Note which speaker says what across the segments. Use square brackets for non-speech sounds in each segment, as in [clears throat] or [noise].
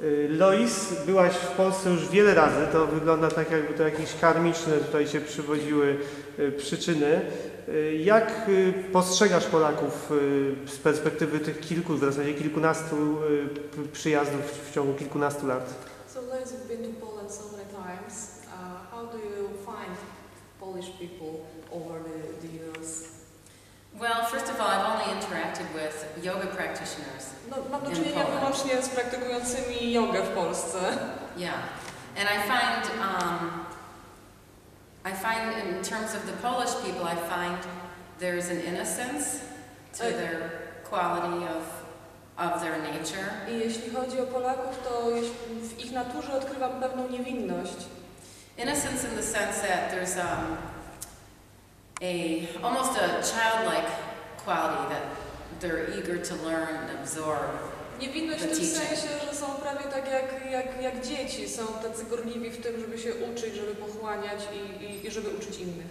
Speaker 1: Y, Lois, byłaś w Polsce już wiele razy. To wygląda tak, jakby to jakieś karmiczne tutaj się przywodziły y, przyczyny. Y, Jak postrzegasz Polaków z perspektywy tych kilku, w zasadzie kilkunastu przyjazdów w ciągu kilkunastu lat?
Speaker 2: So Lois, you've been to Poland so many times. Uh, how do you find Polish people over the, the years?
Speaker 3: Well, first of all, I've only interacted with yoga practitioners.
Speaker 2: No, mam do czynienia wyłącznie z praktykującymi jogę w Polsce.
Speaker 3: Yeah, and I find, um, I find in terms of the Polish people, I find there's an innocence to their quality of, of their nature.
Speaker 2: I jeśli chodzi o Polaków, to w ich naturze odkrywam pewną niewinność.
Speaker 3: Innocence in the sense that there's um, a almost a childlike quality that they're eager to learn and absorb.
Speaker 2: Niewinność w tym sensie, że są prawie tak jak, jak, jak dzieci. Są tacy gorliwi w tym, żeby się uczyć, żeby pochłaniać i, i, i żeby uczyć innych.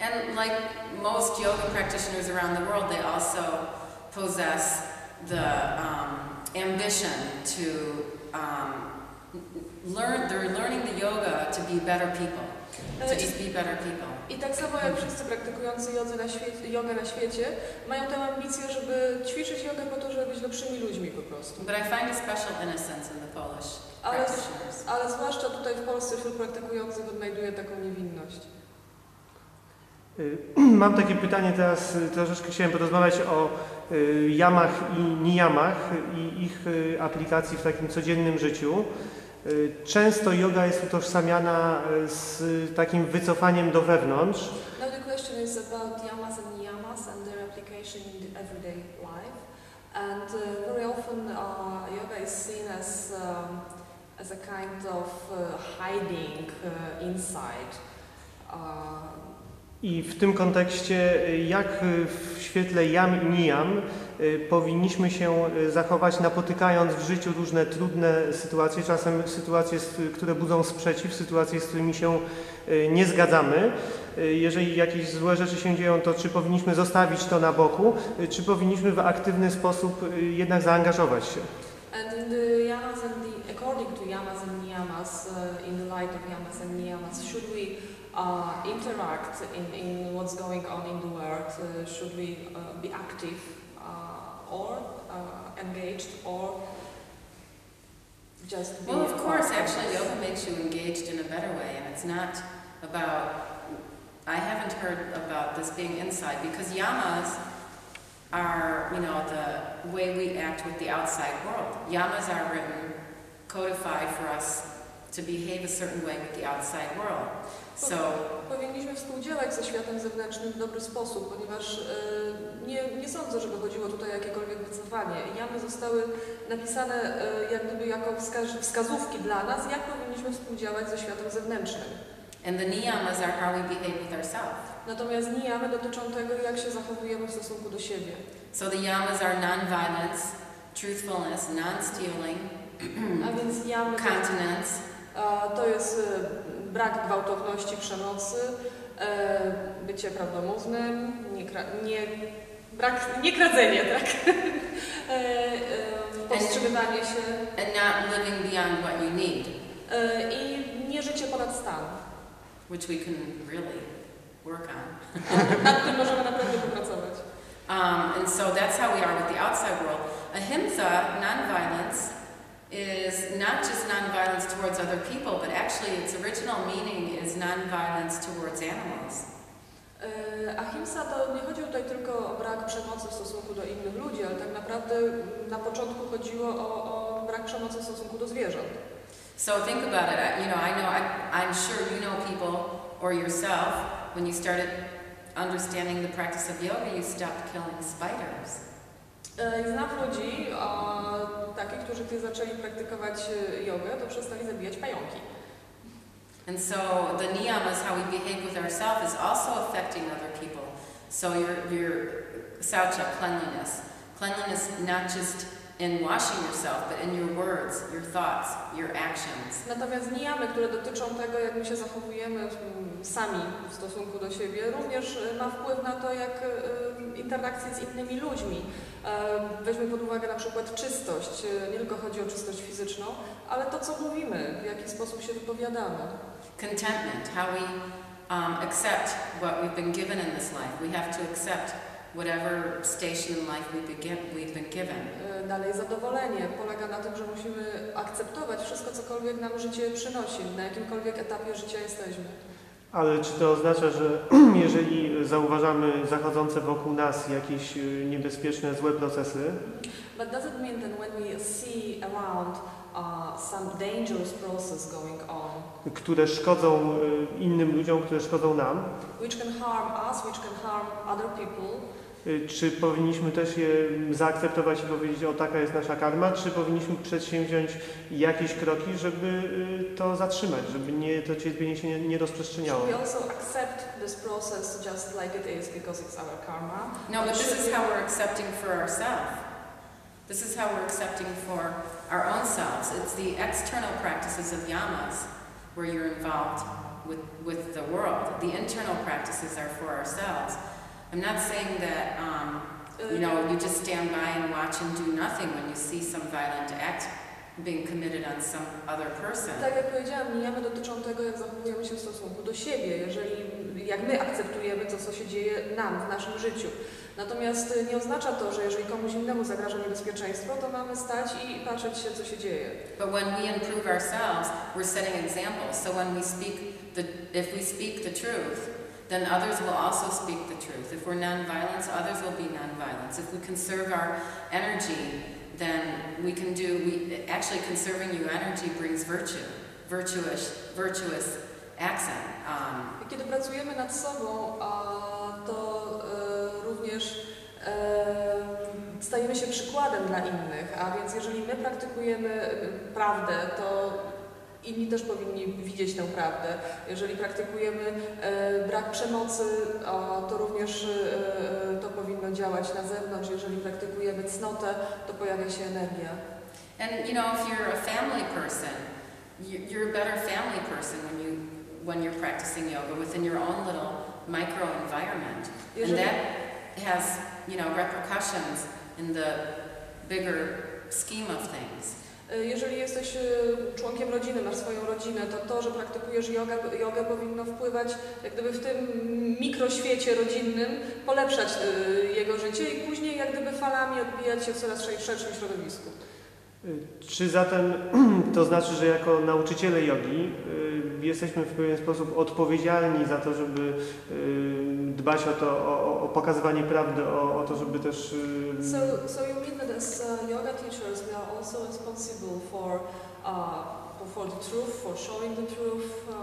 Speaker 3: And like most yoga practitioners around the world, they also possess the um, ambition to um, learn. They're learning the yoga to be better people, just be better people.
Speaker 2: I tak samo jak wszyscy praktykujący jodzy na świecie, jogę na świecie, mają tę ambicję, żeby ćwiczyć jogę po to, żeby być lepszymi ludźmi po prostu.
Speaker 3: But I find a special innocence in the Polish
Speaker 2: Ale,
Speaker 3: practitioners.
Speaker 2: ale zwłaszcza tutaj w Polsce wśród praktykujących odnajduję taką niewinność.
Speaker 1: Y, [clears throat] Mam takie pytanie teraz, y, troszeczkę chciałem porozmawiać o y, jamach i nijamach i ich y, aplikacji w takim codziennym życiu. Y, Często yoga jest utożsamiana y, z takim wycofaniem do wewnątrz.
Speaker 2: Now the question is about yamas and niyamas and their application in the everyday life. And uh, very often uh, yoga is seen as, um, as a kind of uh, hiding uh, inside. Uh,
Speaker 1: I w tym kontekście, y, jak y, w świetle jam i nijam y, powinniśmy się zachować, napotykając w życiu różne trudne sytuacje, czasem sytuacje, które budzą sprzeciw, sytuacje, z którymi się nie zgadzamy. Jeżeli jakieś złe rzeczy się dzieją, to czy powinniśmy zostawić to na boku, czy powinniśmy w aktywny sposób jednak zaangażować się?
Speaker 2: And the yamas and the, according to yamas and niyamas, uh, in the light of yamas and niyamas, should we uh, interact in, in what's going on in the world? Uh, should we uh, be active uh, or uh, engaged or just be
Speaker 3: Well, of course, actually, yoga makes you engaged in a better way, and it's not about. I haven't heard about this being inside because yamas are, you know, the way we act with the outside world. Yamas are written, codified for us to behave a certain way with the outside world. So,
Speaker 2: Powinniśmy współdziałać ze światem zewnętrznym w dobry sposób, ponieważ e, nie, nie sądzę, żeby chodziło tutaj o jakiekolwiek wycofanie. Jamy zostały napisane e, jak gdyby jako wskaz wskazówki dla nas, jak powinniśmy współdziałać ze światem zewnętrznym.
Speaker 3: and the niyamas are how we behave with ourselves.
Speaker 2: Natomiast nijamy dotyczą tego, jak się zachowujemy w stosunku do siebie.
Speaker 3: So the yamas are non-violence, truthfulness, non-stealing, [clears throat]
Speaker 2: A więc jamy
Speaker 3: continence,
Speaker 2: to jest e, brak gwałtowności, przemocy, e, bycie prawdomównym, nie, nie, brak, nie kradzenie, [laughs] tak? e, powstrzymywanie się
Speaker 3: and not living beyond what you need,
Speaker 2: e, i nie życie ponad stan.
Speaker 3: which we can really work on. [laughs]
Speaker 2: Nad tym możemy naprawdę popracować.
Speaker 3: Um, and so that's how we are with the outside world. Ahimsa, nonviolence, is not just nonviolence towards other people, but actually its original meaning is nonviolence towards animals.
Speaker 2: Ahimsa to nie chodzi tutaj tylko o brak przemocy w stosunku do innych ludzi, ale tak naprawdę na początku chodziło o, o brak przemocy w stosunku do zwierząt.
Speaker 3: So think about it. I- You know, I know, I, I'm sure you know people or yourself, when you started understanding the practice of yoga, you stopped killing spiders.
Speaker 2: Znam ludzi, takich, którzy gdy zaczęli praktykować jogę, to przestali zabijać pająki.
Speaker 3: And so the niyamas, how we behave with ourselves, is also affecting other people. So your your saucha, cleanliness, cleanliness not just in washing yourself, but in your words, your thoughts, your actions.
Speaker 2: Natomiast nijamy, które dotyczą tego, jak my się zachowujemy mm, sami w stosunku do siebie, również y, ma wpływ na to, jak y, interakcje z innymi ludźmi. Weźmy pod uwagę na przykład czystość. Y, Nie tylko chodzi o czystość fizyczną, ale to, co mówimy, w jaki sposób się wypowiadamy.
Speaker 3: Contentment, how we um, accept what we've been given in this life. We have to accept whatever station in life we've been, we've been given.
Speaker 2: E, Dalej zadowolenie polega na tym, że musimy akceptować wszystko, cokolwiek nam życie przynosi, na jakimkolwiek etapie życia jesteśmy.
Speaker 1: Ale czy to oznacza, że [clears throat] jeżeli zauważamy zachodzące wokół nas jakieś y, niebezpieczne, złe procesy,
Speaker 2: But does it mean that when we see around uh, some dangerous process going on,
Speaker 1: które szkodzą y, innym ludziom, które szkodzą nam,
Speaker 2: which can harm us, which can harm other people,
Speaker 1: czy powinniśmy też je zaakceptować i powiedzieć, o taka jest nasza karma, czy powinniśmy przedsięwziąć jakieś kroki, żeby y, to zatrzymać, żeby nie, to cierpienie się nie, nie rozprzestrzeniało?
Speaker 2: we also accept this process just like it is because it's our karma?
Speaker 3: No, but this is how we're accepting for ourselves. This is how we're accepting for our own selves. It's the external practices of yamas where you're involved with, with the world. The internal practices are for ourselves. I'm not saying that, um, you know, you just stand by and watch and do nothing when you see some violent act being committed on some other person.
Speaker 2: Tak jak powiedziałam, nijamy dotyczą tego, jak zachowujemy się w stosunku do siebie, jeżeli, jak my akceptujemy to, co się dzieje nam w naszym życiu. Natomiast nie oznacza to, że jeżeli komuś innemu zagraża niebezpieczeństwo, to mamy stać i patrzeć się, co się dzieje.
Speaker 3: But when we improve ourselves, we're setting examples. So when we speak the, if we speak the truth, then others will also speak the truth. If we're nonviolent, others will be nonviolent. If we conserve our energy, then we can do. We actually conserving your energy brings virtue, virtuous, virtuous accent. Um,
Speaker 2: Kiedy pracujemy nad sobą, to e, również e, stajemy się przykładem dla innych, a więc jeżeli my praktykujemy e, prawdę, to inni też powinni widzieć tę prawdę. Jeżeli praktykujemy e, brak przemocy, to również e, e, to powinno działać na zewnątrz. Jeżeli praktykujemy cnotę, to pojawia się energia.
Speaker 3: And you know, if you're a family person, you- you're a better family person when you when you're practicing yoga within your own little micro environment, and that has you know repercussions in the bigger scheme of things.
Speaker 2: E, Jeżeli jesteś e, członkiem rodziny, masz swoją rodzinę, to to, że praktykujesz jogę, jogę powinno wpływać jak gdyby w tym mikroświecie rodzinnym, polepszać e, jego życie i później jak gdyby falami odbijać się w coraz sze- szerszym środowisku.
Speaker 1: Czy zatem [clears throat] to znaczy, że jako nauczyciele jogi jesteśmy w pewien sposób odpowiedzialni za to, żeby dbać o to, o, o pokazywanie prawdy, o, o to, żeby też y,
Speaker 2: So, so you mean that as uh, yoga teachers we are also responsible for, uh, for the truth, for showing the truth? Uh,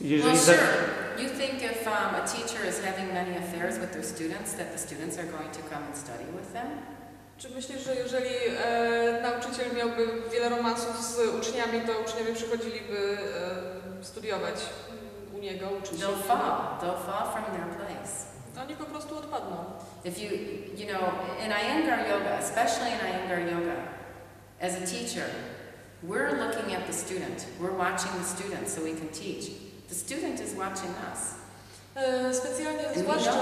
Speaker 1: jeżeli
Speaker 3: Well, sure. You think if um, a teacher is having many affairs with their students, that the students are going to come and study with them?
Speaker 2: Czy myślisz, że jeżeli e, nauczyciel miałby wiele romansów z uczniami, to uczniowie przychodziliby e, studiować niego, uczyć się?
Speaker 3: They'll fall. They'll fall from their place.
Speaker 2: Oni po prostu odpadną.
Speaker 3: If you, you know, in Iyengar yoga, especially in Iyengar yoga, as a teacher, we're looking at the student. We're watching the student so we can teach. The student is watching us.
Speaker 2: E, Specjalnie, zwłaszcza,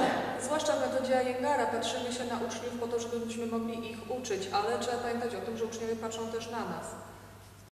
Speaker 2: zwłaszcza w metodzie Ayengara, patrzymy się na uczniów po to, żebyśmy mogli ich uczyć, ale trzeba pamiętać o tym, że uczniowie patrzą też na nas.